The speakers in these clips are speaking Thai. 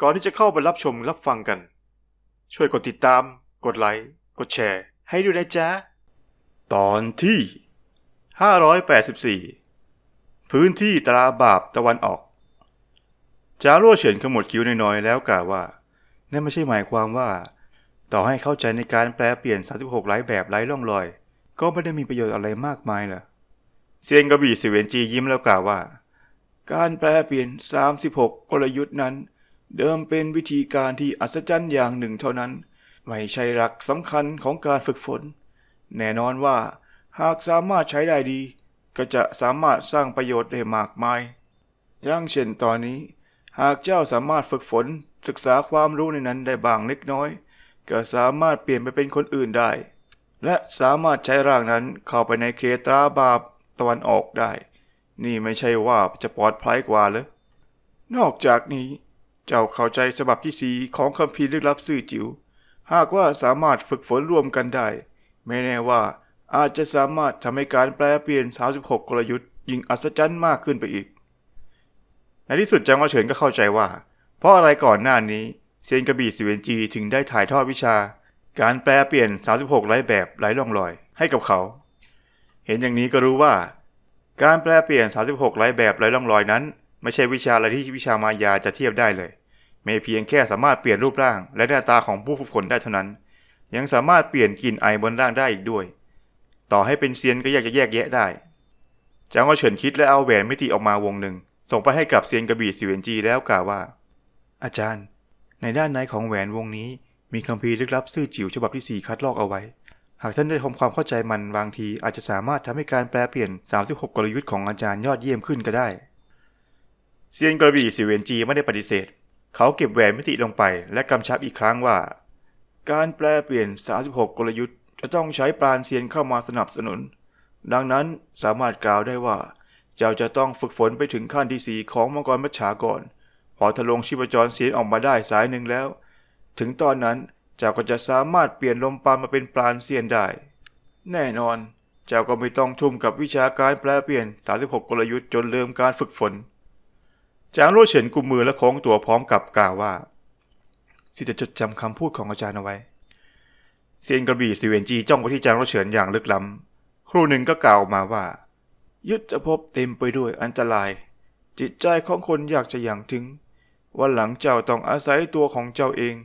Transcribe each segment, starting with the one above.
ก่อนที่จะเข้าไปรับชมรับฟังกัน ช่วยกดติดตาม กดไลค์ กดแชร์ ให้ด้วยนะจ๊ะ ตอนที่ 584 พื้นที่ตราบาปตะวันออก จารั่วเฉินขมวดคิ้วน้อยๆแล้วกล่าวว่า นั่นไม่ใช่หมายความว่า ต่อให้เข้าใจในการแปลเปลี่ยน 36ไร้แบบไร้ร่องรอย ก็ไม่ได้มีประโยชน์อะไรมากมายล่ะเซียนกระบี่สิเวนจียิ้มแล้วกล่าวว่า การแปลเปลี่ยน 36 กลยุทธ์นั้น เดิมเป็นวิธีการที่อัศจรรย์อย่างหนึ่งเท่านั้น ไม่ใช่หลักสำคัญของการฝึกฝน แน่นอนว่า หากสามารถใช้ได้ดี ก็จะสามารถสร้างประโยชน์ได้มากมาย อย่างเช่นตอนนี้ หากเจ้าสามารถฝึกฝนศึกษาความรู้ในนั้นได้บ้างเล็กน้อย ก็สามารถเปลี่ยนไปเป็นคนอื่นได้ และสามารถใช้ร่างนั้นเข้าไปในเขตตราบาปตะวันออกได้ นี่ไม่ใช่ว่าจะปลอดภัยกว่าเลยนอกจากนี้ เจ้าเข้าใจฉบับที่สีของคัมภีร์ลึกลับซื่อจิ๋ว หากว่าสามารถฝึกฝนร่วมกันได้ ไม่แน่ว่าอาจจะสามารถทำให้การแปลเปลี่ยน 36 กลยุทธ์ยิ่งอัศจรรย์มากขึ้นไปอีก ในที่สุดจางวาเฉินก็เข้าใจว่า เพราะอะไรก่อนหน้านี้เซียนกระบี่สิเวนจีถึงได้ถ่ายทอดวิชา การแปลเปลี่ยน 36ไร้แบบไร้ร่องรอย ให้กับเขา เห็นอย่างนี้ก็รู้ว่า การแปลเปลี่ยน 36ไร้แบบไร้ร่องรอยนั้น ไม่ใช่วิชาอะไรที่วิชามายาจะเทียบได้เลย ไม่เพียงแค่สามารถเปลี่ยนรูปร่างและหน้าตาของผู้ฝึกฝนได้เท่านั้น ยังสามารถเปลี่ยนกลิ่นไอบนร่างได้อีกด้วย ต่อให้เป็นเซียนก็อยากจะแยกแยะได้จางว่าเฉินคิดและเอาแหวนมิติออกมาวงหนึ่ง ส่งไปให้กับเซียนกระบี่สิเวนจีแล้วกล่าวว่า อาจารย์ ในด้านในของแหวนวงนี้มีคัมภีร์ลึกลับซื่อจิ๋วฉบับที่ 4 คัดลอกเอาไว้ หากท่านได้ทำความเข้าใจมันบางทีอาจจะสามารถทำให้การแปลเปลี่ยน 36 กลยุทธ์ของอาจารย์ยอดเยี่ยมขึ้นก็ได้ เซียนกระบี่สิเวนจีไม่ได้ปฏิเสธ เขาเก็บแหวนมิติลงไปและกำชับอีกครั้งว่า การแปลเปลี่ยน 36 กลยุทธ์ จะต้องใช้ปราณเซียนเข้ามาสนับสนุน ดังนั้นสามารถกล่าวได้ว่า เจ้าจะต้องฝึกฝนไปถึงขั้นที่สี่ของมังกรมัจฉาก่อน พอทะลงชีพจรเสียนออกมาได้สายหนึ่งแล้ว ถึงตอนนั้นเจ้าก็จะสามารถเปลี่ยนลมปราณมาเป็นปราณเซียนได้ แน่นอน เจ้าก็ไม่ต้องทุ่มกับวิชาการแปลเปลี่ยน 36 กลยุทธ์จนลืมการฝึกฝน จางโรเฉินกุมมือและโค้งตัวพร้อมกับกล่าวว่าสิจะจดจำคำพูดของอาจารย์เอาไว้ เซียนกระบี่สิเวนจีจ้องไปที่จางโรเฉินอย่างลึกล้ำครู่หนึ่งก็กล่าวมาว่า ยุทธภพเต็มไปด้วยอันตราย จิตใจของคนอยากจะอย่างถึง วันหลังเจ้าต้องอาศัยตัวของเจ้าเอง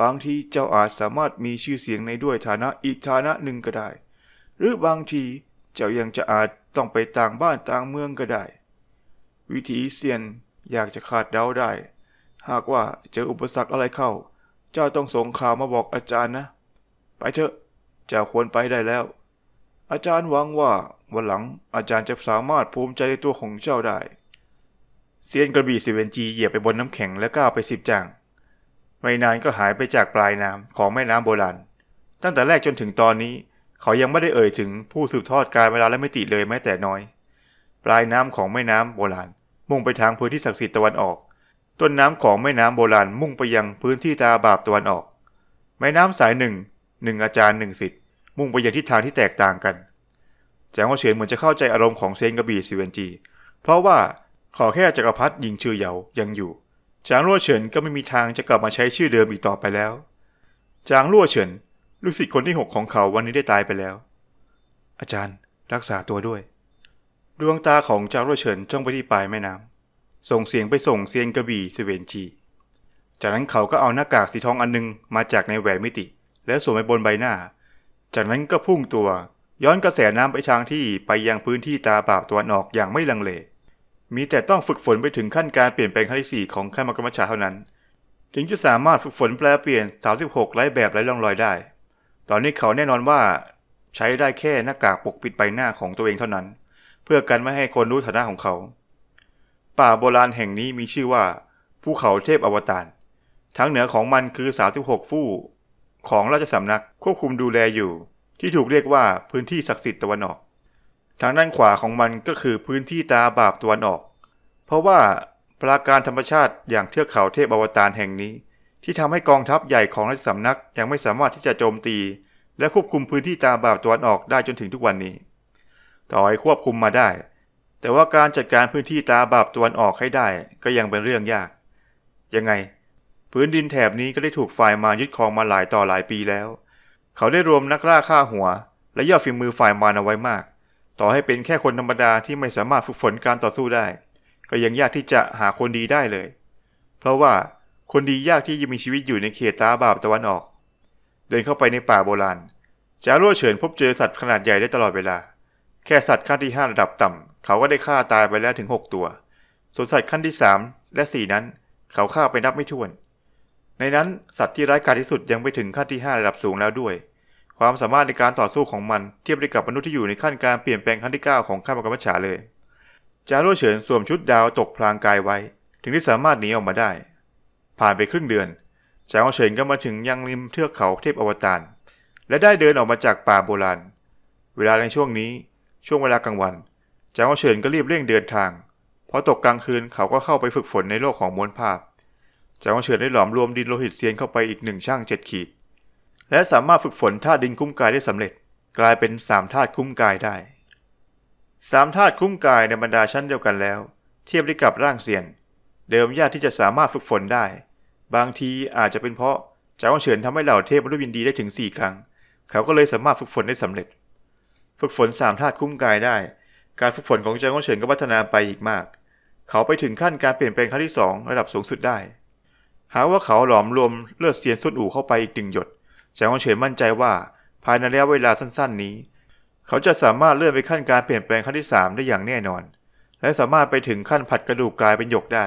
บางทีเจ้าอาจสามารถมีชื่อเสียงในด้วยฐานะอีกฐานะหนึ่งก็ได้ หรือบางทีเจ้ายังจะอาจต้องไปต่างบ้านต่างเมืองก็ได้ วิธีเซียน อยากจะคาดเดาได้ หากว่าเจออุปสรรคอะไรเข้า เจ้าต้องส่งข่าวมาบอกอาจารย์นะ ไปเถอะ เจ้าควรไปได้แล้ว อาจารย์หวังว่าวันหลังอาจารย์จะสามารถภูมิใจในตัวของเจ้าได้ เซียนกระบี่สิเวนจีเหยียบไปบนน้ำแข็งและก้าวไปสิบจางไม่นานก็หายไปจากปลายน้ำของแม่น้ำโบราณ ตั้งแต่แรกจนถึงตอนนี้ เขายังไม่ได้เอ่ยถึงผู้สืบทอดการเวลาและมิติเลยแม้แต่น้อย ปลายน้ำของแม่น้ำโบราณ มุ่งไปทางพื้นที่ศักดิ์สิทธิ์ตะวันออก ต้นน้ำของแม่น้ำโบราณมุ่งไปยังพื้นที่ตาบาปตะวันออก แม่น้ำสายหนึ่งหนึ่งอาจารย์หนึ่งสิทธิ์มุ่งไปยังทิศทางที่แตกต่างกันแจงว่าเฉียนเหมือนจะเข้าใจอารมณ์ของเซนกระบี่สิเวนจี เพราะว่าขอแค่จักรพรรดิหญิงชื่อเหยายังอยู่ จางรั่วเฉินก็ไม่มีทางจะกลับมาใช้ชื่อเดิมอีกต่อไปแล้ว จางรั่วเฉินลูกศิษย์คนที่หกของเขาวันนี้ได้ตายไปแล้ว อาจารย์รักษาตัวด้วย ดวงตาของจางรัวเฉินจ้องไปที่ปลายแม่น้ำส่งเสียงไปส่งเซียนกระบี่สเวนจี จากนั้นเขาก็เอาหน้ากากสีทองอันนึงมาจากในแหวนมิติ แล้วสวมไปบนใบหน้า จากนั้นก็พุ่งตัวย้อนกระแสน้ำไปทางที่ไปยังพื้นที่ตาบาปตะวันออกอย่างไม่ลังเล มีแต่ต้องฝึกฝนไปถึงขั้นการเปลี่ยนแปลงขั้นที่ 4 ของขั้นมกรรมชาเท่านั้น ถึงจะสามารถฝึกฝนแปลเปลี่ยน 36ไร้แบบไร้ร่องรอยได้ ตอนนี้เขาแน่นอนว่า ใช้ได้แค่หน้ากากปกปิดใบหน้าของตัวเองเท่านั้น เพื่อกันไม่ให้คนรู้ฐานะของเขา ป่าโบราณแห่งนี้มีชื่อว่า ภูเขาเทพอวตารทางเหนือของมันคือ 36 ฟู่ของราชสำนักควบคุมดูแลอยู่ ที่ถูกเรียกว่าพื้นที่ศักดิ์สิทธิ์ตะวันออก ทางด้านขวาของมันก็คือพื้นที่ตาบาปตะวันออก เพราะว่าปราการธรรมชาติอย่างเทือกเขาเทพอวตารแห่งนี้ ที่ทำให้กองทัพใหญ่ของราชสำนักยังไม่สามารถที่จะโจมตี และควบคุมพื้นที่ตาบาปตะวันออกได้จนถึงทุกวันนี้ ต่อให้ควบคุมมาได้ แต่ว่าการจัดการพื้นที่ตาบาปตะวันออกให้ได้ก็ยังเป็นเรื่องยาก ยังไง พื้นดินแถบนี้ก็ได้ถูกฝ่ายมารยึดครองมาหลายต่อหลายปีแล้ว เขาได้รวมนักล่าฆ่าหัว และยอดฝีมือฝ่ายมารเอาไว้มาก ต่อให้เป็นแค่คนธรรมดาที่ไม่สามารถฝึกฝนการต่อสู้ได้ ก็ยังยากที่จะหาคนดีได้เลย เพราะว่าคนดียากที่จะมีชีวิตอยู่ในเขตตาบาปตะวันออก เดินเข้าไปในป่าโบราณจารั่วเฉินพบเจอสัตว์ขนาดใหญ่ได้ตลอดเวลา แค่สัตว์ขั้นที่ห้าระดับต่ำเขาก็ได้ฆ่าตายไปแล้วถึงหกตัว ส่วนสัตว์ขั้นที่สามและสี่นั้น เขาฆ่าไปนับไม่ถ้วน ในนั้นสัตว์ที่ร้ายกาจที่สุดยังไปถึงขั้นที่ห้าระดับสูงแล้วด้วย ความสามารถในการต่อสู้ของมันเทียบได้กับมนุษย์ที่อยู่ในขั้นการเปลี่ยนแปลงขั้นที่เก้าของข้ามกรรมฉาเลย จารั่วเฉินสวมชุดดาวตกพลางกายไว้ ถึงได้สามารถหนีออกมาได้ ผ่านไปครึ่งเดือน จางเฉินก็มาถึงยังริมเทือกเขาเทพอวตาร และได้เดินออกมาจากป่าโบราณ เวลาในช่วงนี้ ช่วงเวลากลางวันจางเฉินก็รีบเร่งเดินทางพอตกกลางคืนเขาก็เข้าไปฝึกฝนในโลกของมวลภาพจางเฉินได้หลอมรวมดินโลหิตเซียนเข้าไปอีกหนึ่งช่างเจ็ดขีด และสามารถฝึกฝนธาตุดินคุ้มกายได้สำเร็จ กลายเป็นสามธาตุคุ้มกายได้สามธาตุคุ้มกายในบรรดาชั้นเดียวกันแล้ว เทียบได้กับร่างเซียน เดิมยากที่จะสามารถฝึกฝนได้ บางทีอาจจะเป็นเพราะจ้าเฉินทำให้เหล่าเทพมนุษย์วินดีได้ถึง4ครั้ง เขาก็เลยสามารถฝึกฝนได้สำเร็จ ฝึกฝนสามธาตุคุ้มกายได้ การฝึกฝนของเจ้าเฉินก็พัฒนาไปอีกมาก เขาไปถึงขั้นการเปลี่ยนแปลงขั้นที่ 2 ระดับสูงสุดได้ หากว่าเขาหลอมรวมเลือดเซียนสุนอู่เข้าไปอีกหนึ่งหยดเจ้าเฉินมั่นใจว่าภายในระยะเวลาสั้น ๆ นี้ เขาจะสามารถเลื่อนไปขั้นการเปลี่ยนแปลงขั้นที่ 3 ได้อย่างแน่นอน และสามารถไปถึงขั้นผัดกระดูกกลายเป็นหยกได้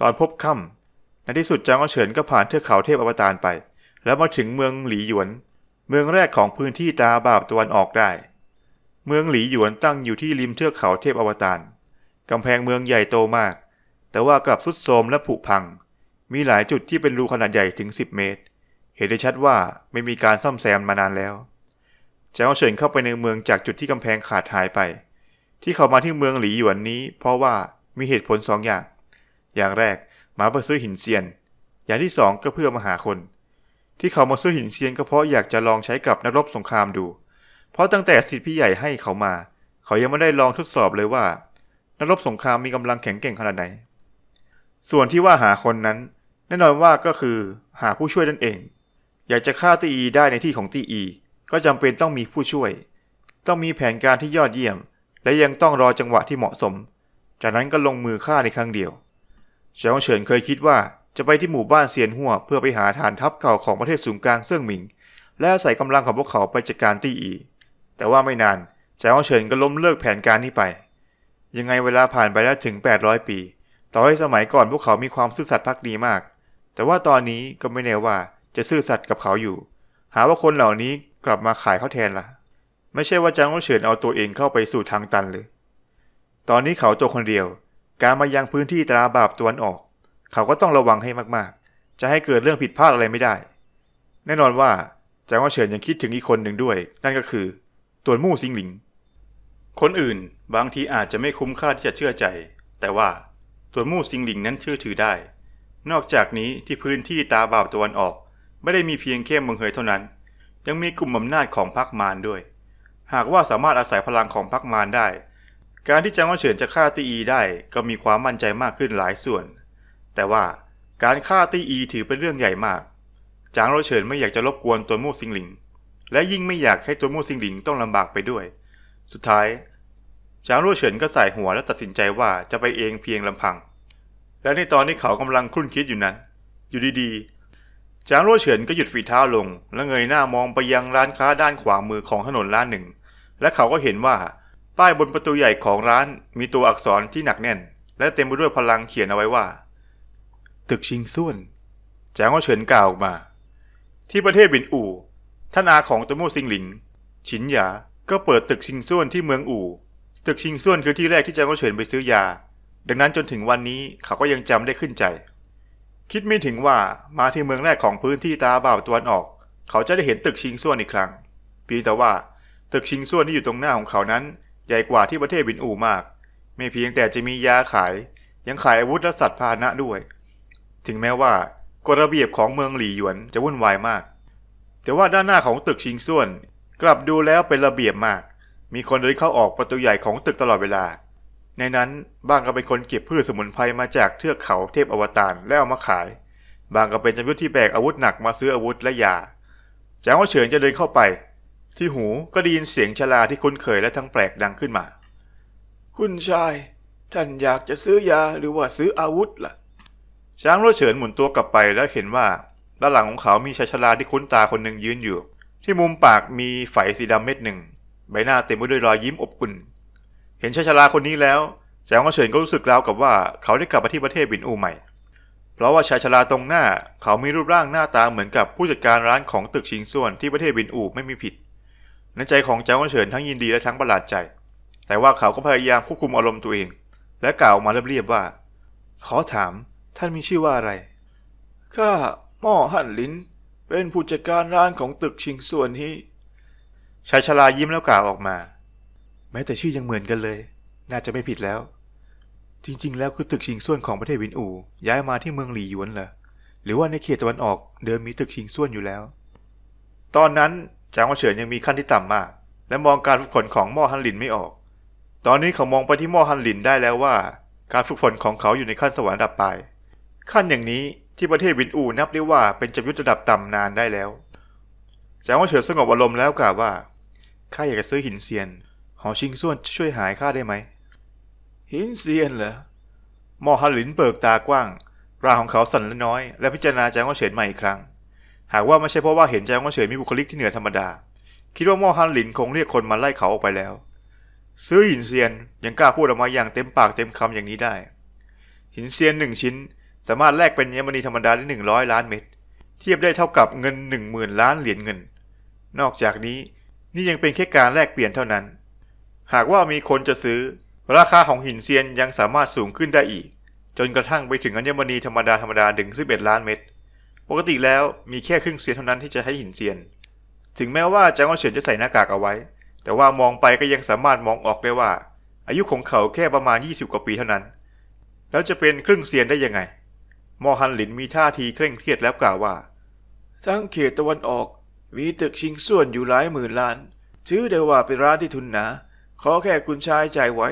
ตอนพบค่ำในที่สุดจางเฉินก็ผ่านเทือกเขาเทพอวตารไป แล้วมาถึงเมืองหลีหยวน เมืองแรกของพื้นที่ตาบาปตะวันออกได้ เมืองหลีหยวนตั้งอยู่ที่ริมเทือกเขาเทพอวตารกำแพงเมืองใหญ่โตมาก แต่ว่ากลับทรุดโทรมและผุพัง มีหลายจุดที่เป็นรูขนาดใหญ่ถึง 10 เมตร เห็นได้ชัดว่าไม่มีการซ่อมแซมมานานแล้วจางเฉินเข้าไปในเมืองจากจุดที่กำแพงขาดหายไป ที่เขามาที่เมืองหลีหยวนนี้ เพราะว่ามีเหตุผลสองอย่าง อย่างแรกมาเพื่อซื้อหินเซียน อย่างที่สองก็เพื่อมาหาคน ที่เขามาซื้อหินเซียนก็เพราะอยากจะลองใช้กับนักรบสงครามดู เพราะตั้งแต่สิทธิพี่ใหญ่ให้เขามา เขายังไม่ได้ลองทดสอบเลยว่า นักรบสงครามมีกำลังแข็งแกร่งขนาดไหน ส่วนที่ว่าหาคนนั้น แน่นอนว่าก็คือหาผู้ช่วยนั่นเอง อยากจะฆ่าตีอีได้ในที่ของตีอี ก็จำเป็นต้องมีผู้ช่วย ต้องมีแผนการที่ยอดเยี่ยม และยังต้องรอจังหวะที่เหมาะสม จากนั้นก็ลงมือฆ่าในครั้งเดียวเฉียงเฉินเคยคิดว่า จะไปที่หมู่บ้านเซียนหัวเพื่อไปหาฐานทัพเก่าของประเทศศูนย์กลางเซิ่งหมิง และอาศัยกำลังของพวกเขาไปจัดการตี้อี แต่ว่าไม่นานเฉียงเฉินก็ล้มเลิกแผนการนี้ไป ยังไงเวลาผ่านไปแล้วถึง 800 ปี ต่อให้สมัยก่อนพวกเขามีความซื่อสัตย์ภักดีมาก แต่ว่าตอนนี้ก็ไม่แน่ว่าจะซื่อสัตย์กับเขาอยู่ หาว่าคนเหล่านี้กลับมาขายเขาแทนละ่ะ ไม่ใช่ว่าจางเฉินเอาตัวเองเข้าไปสู่ทางตันเลย ตอนนี้เขาตัวคนเดียว การมายังพื้นที่ตราบาปตะวันออก เขาก็ต้องระวังให้มากๆ จะให้เกิดเรื่องผิดพลาดอะไรไม่ได้ แน่นอนว่าจางว่าเฉินยังคิดถึงอีกคนหนึ่งด้วย นั่นก็คือตัวมู่ซิงหลิง คนอื่นบางทีอาจจะไม่คุ้มค่าที่จะเชื่อใจ แต่ว่าตัวมู่ซิงหลิงนั้นเชื่อถือได้ นอกจากนี้ที่พื้นที่ตาบาปตะวันออก ไม่ได้มีเพียงแค่เมืองเฮยเท่านั้น ยังมีกลุ่มอำนาจของพรรคมารด้วย หากว่าสามารถอาศัยพลังของพรรคมารได้ การที่จางว่าเฉินจะฆ่าตีอีได้ก็มีความมั่นใจมากขึ้นหลายส่วน แต่ว่าการฆ่าตี้อีถือเป็นเรื่องใหญ่มาก จางโรเฉินไม่อยากจะรบกวนตัวมู่ซิงหลิง และยิ่งไม่อยากให้ตัวมู่ซิงหลิงต้องลำบากไปด้วย สุดท้าย จางโรเฉินก็ใส่หัวและตัดสินใจว่าจะไปเองเพียงลำพัง และในตอนที่เขากำลังคุ่นคิดอยู่นั้น อยู่ดีๆ จางโรเฉินก็หยุดฝีเท้าลง และเงยหน้ามองไปยังร้านค้าด้านขวามือของถนนร้านหนึ่ง และเขาก็เห็นว่าป้ายบนประตูใหญ่ของร้านมีตัวอักษรที่หนักแน่น และเต็มไปด้วยพลังเขียนเอาไว้ว่า ตึกชิงส่วนจางโรเฉินกล่าวออกมา ที่ประเทศบินอู่ ท่านอาของตมู่ซิงหลิง ฉินหยา ก็เปิดตึกชิงส่วนที่เมืองอู่ ตึกชิงส่วนคือที่แรกที่จางโรเฉินไปซื้อยา ดังนั้นจนถึงวันนี้เขาก็ยังจำได้ขึ้นใจ คิดไม่ถึงว่ามาที่เมืองแรกของพื้นที่ตาบ่าวตะวันออก เขาจะได้เห็นตึกชิงส่วนอีกครั้งเพียงแต่ว่าตึกชิงส่วนที่อยู่ตรงหน้าของเขานั้น ใหญ่กว่าที่ประเทศบินอู่มาก ไม่เพียงแต่จะมียาขาย ยังขายอาวุธและสัตว์พาหนะด้วย ถึงแม้ว่ากฎระเบียบของเมืองหลี่หยวนจะวุ่นวายมาก แต่ว่าด้านหน้าของตึกชิงส่วน กลับดูแล้วเป็นระเบียบมาก มีคนเดินเข้าออกประตูใหญ่ของตึกตลอดเวลา ในนั้นบางก็เป็นคนเก็บพืชสมุนไพรมาจากเทือกเขาเทพอวตารแล้วเอามาขาย บางก็เป็นจำยุทธที่แบกอาวุธหนักมาซื้ออาวุธและยาจางว่าเฉินจะเดินเข้าไป ที่หูก็ได้ยินเสียงชลาที่คุ้นเคยและทั้งแปลกดังขึ้นมา คุณชาย ท่านอยากจะซื้อยาหรือว่าซื้ออาวุธล่ะ ช้างรถเฉินหมุนตัวกลับไปแล้วเห็นว่าด้านหลังของเขามีชายชราที่คุ้นตาคนหนึ่งยืนอยู่ ที่มุมปากมีไฝสีดำเม็ดหนึ่ง ใบหน้าเต็มไปด้วยรอยยิ้มอบอุ่น เห็นชายชราคนนี้แล้วช้างรถเฉินก็รู้สึกราวกับว่าเขาได้กลับมาที่ประเทศบินอูใหม่ เพราะว่าชายชราตรงหน้าเขามีรูปร่างหน้าตาเหมือนกับผู้จัดการร้านของตึกชิงส่วนที่ประเทศบินอูไม่มีผิดในใจของเจ้าเฉินทั้งยินดีและทั้งประหลาดใจ แต่ว่าเขาก็พยายามควบคุมอารมณ์ตัวเอง และกล่าวออกมาเรียบๆว่า ขอถาม ท่านมีชื่อว่าอะไร ข้าหม่อหั่นลินเป็นผู้จัดการร้านของตึกชิงส่วนนี้ ชายชรายิ้มแล้วกล่าวออกมา แม้แต่ชื่อยังเหมือนกันเลย น่าจะไม่ผิดแล้ว จริงๆ แล้วคือตึกชิงส่วนของประเทศวินอู ย้ายมาที่เมืองหลี่หยวนเหรอ หรือว่าในเขตตะวันออกเดิมมีตึกชิงส่วนอยู่แล้ว ตอนนั้นจางหวาเฉินยังมีขั้นที่ต่ำมาก และมองการฝึกฝนของหม่อฮันหลินไม่ออก ตอนนี้เขามองไปที่หม่อฮันหลินได้แล้วว่า การฝึกฝนของเขาอยู่ในขั้นสวรรค์ระดับปลาย ขั้นอย่างนี้ที่ประเทศวินอูนับได้ว่าเป็นจำยุทธระดับต่ำนานได้แล้วจางว่าเฉินสงบอารมณ์แล้วกล่าวว่าข้าอยากจะซื้อหินเซียน หอชิงส่วนช่วยหายข้าได้ไหม หินเซียนเหรอมอฮันหลินเบิกตากว้างร่างของเขาสั่นละน้อย และพิจารณาจางว่าเฉินใหม่อีกครั้ง หากว่าไม่ใช่เพราะว่าเห็นจางว่าเฉินมีบุคลิกที่เหนือธรรมดา คิดว่ามอฮันหลินคงเรียกคนมาไล่เขาออกไปแล้ว ซื้อหินเซียนยังกล้าพูดออกมาอย่างเต็มปากเต็มคำอย่างนี้ได้ หินเซียนหนึ่งชิ้น สามารถแลกเป็นเยมณีธรรมดาได้หนึ่งร้อยล้านเม็ด เทียบได้เท่ากับเงินหนึ่งหมื่นล้านเหรียญเงิน นอกจากนี้นี่ยังเป็นแค่การแลกเปลี่ยนเท่านั้น หากว่ามีคนจะซื้อ ราคาของหินเซียนยังสามารถสูงขึ้นได้อีก จนกระทั่งไปถึงอัญมณีธรรมดาธรรมดาถึง11ล้านเม็ด ปกติแล้วมีแค่ครึ่งเซียนเท่านั้นที่จะให้หินเซียน ถึงแม้ว่าจางว่าเฉินจะใส่หน้ากากเอาไว้ แต่ว่ามองไปก็ยังสามารถมองออกได้ว่า อายุของเขาแค่ประมาณ 20 กว่าปีเท่านั้น แล้วจะเป็นครึ่งเซียนได้ยังไง มอฮันหลินมีท่าทีเคร่งเครียดแล้วกล่าวว่า ทั้งเขตตะวันออก มีตึกชิงส่วนอยู่หลายหมื่นล้าน ถือได้ว่าเป็นร้านที่ทุนหนา ขอแค่คุณชายจ่ายไว้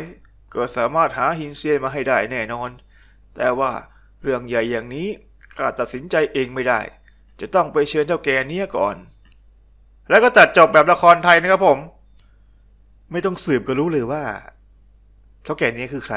ก็สามารถหาหินเซียนมาให้ได้แน่นอน แต่ว่าเรื่องใหญ่อย่างนี้ข้าตัดสินใจเองไม่ได้ จะต้องไปเชิญเจ้าแกเนี้ยก่อน แล้วก็ตัดจบแบบละครไทยนะครับผม ไม่ต้องสืบก็รู้เลยว่าเท่าแก่นี้คือใคร